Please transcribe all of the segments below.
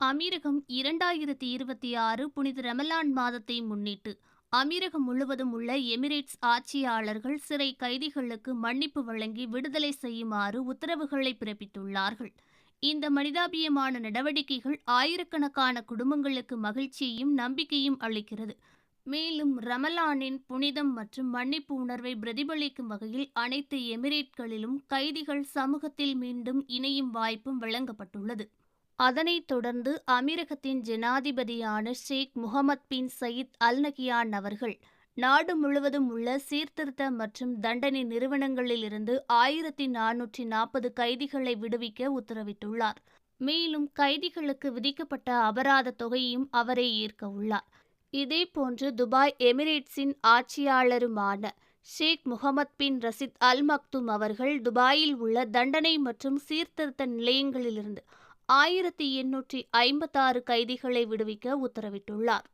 அமீரகம் இரண்டாயிரத்தி இருபத்தி ஆறு புனித ரமலான் மாதத்தை முன்னிட்டு அமீரகம் முழுவதும் உள்ள எமிரேட்ஸ் ஆட்சியாளர்கள் சிறை கைதிகளுக்கு மன்னிப்பு வழங்கி விடுதலை செய்யுமாறு உத்தரவுகளை பிறப்பித்துள்ளார்கள். இந்த மனிதாபியமான நடவடிக்கைகள் ஆயிரக்கணக்கான குடும்பங்களுக்கு மகிழ்ச்சியையும் நம்பிக்கையும் அளிக்கிறது. மேலும் ரமலானின் புனிதம் மற்றும் மன்னிப்பு உணர்வை பிரதிபலிக்கும் வகையில் அனைத்து எமிரேட்களிலும் கைதிகள் சமூகத்தில் மீண்டும் இணையும் வாய்ப்பும் வழங்கப்பட்டுள்ளது. அதனைத் தொடர்ந்து அமீரகத்தின் ஜனாதிபதியான ஷேக் முகமது பின் சயீத் அல் நகியான் அவர்கள் நாடு முழுவதும் உள்ள சீர்திருத்த மற்றும் தண்டனை நிறுவனங்களிலிருந்து ஆயிரத்தி நானூற்றி நாற்பது கைதிகளை விடுவிக்க உத்தரவிட்டுள்ளார். மேலும் கைதிகளுக்கு விதிக்கப்பட்ட அபராத தொகையையும் அவரே ஏற்க உள்ளார். இதேபோன்று துபாய் எமிரேட்ஸின் ஆட்சியாளருமான Sheikh Mohammed bin Rashid Al Maktoum அவர்கள் துபாயில் உள்ள தண்டனை மற்றும் சீர்திருத்த நிலையங்களிலிருந்து ஆயிரத்தி எண்ணூற்றி ஐம்பத்தாறு கைதிகளை விடுவிக்க உத்தரவிட்டுள்ளார்.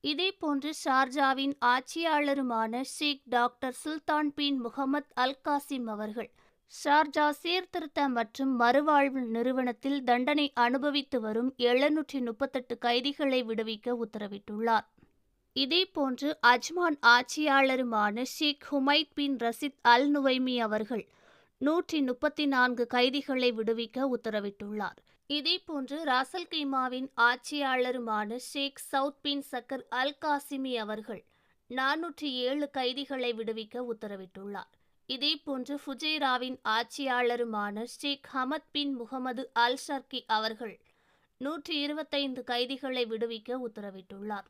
இதேபோன்று ஷார்ஜாவின் ஆட்சியாளருமான Sheikh doctor Sultan bin Muhammad Al Qasim அவர்கள் ஷார்ஜா சீர்திருத்த மற்றும் மறுவாழ்வு நிறுவனத்தில் தண்டனை அனுபவித்து வரும் எழுநூற்றி முப்பத்தெட்டு கைதிகளை விடுவிக்க உத்தரவிட்டுள்ளார். இதேபோன்று Ajman ஆட்சியாளருமான Sheikh Humaid bin Rashid Al Nuaimi அவர்கள் நூற்றி முப்பத்தி நான்கு கைதிகளை விடுவிக்க உத்தரவிட்டுள்ளார். இதேபோன்று ராசல் கீமாவின் ஆட்சியாளருமான ஷேக் சவுத் பின் சக்கர் அல் காசிமி அவர்கள் நானூற்றி ஏழு கைதிகளை விடுவிக்க உத்தரவிட்டுள்ளார். இதேபோன்று ஃபுஜேராவின் ஆட்சியாளருமான ஷேக் ஹமத் பின் முகமது அல் ஷர்கி அவர்கள் நூற்றி இருபத்தைந்து கைதிகளை விடுவிக்க உத்தரவிட்டுள்ளார்.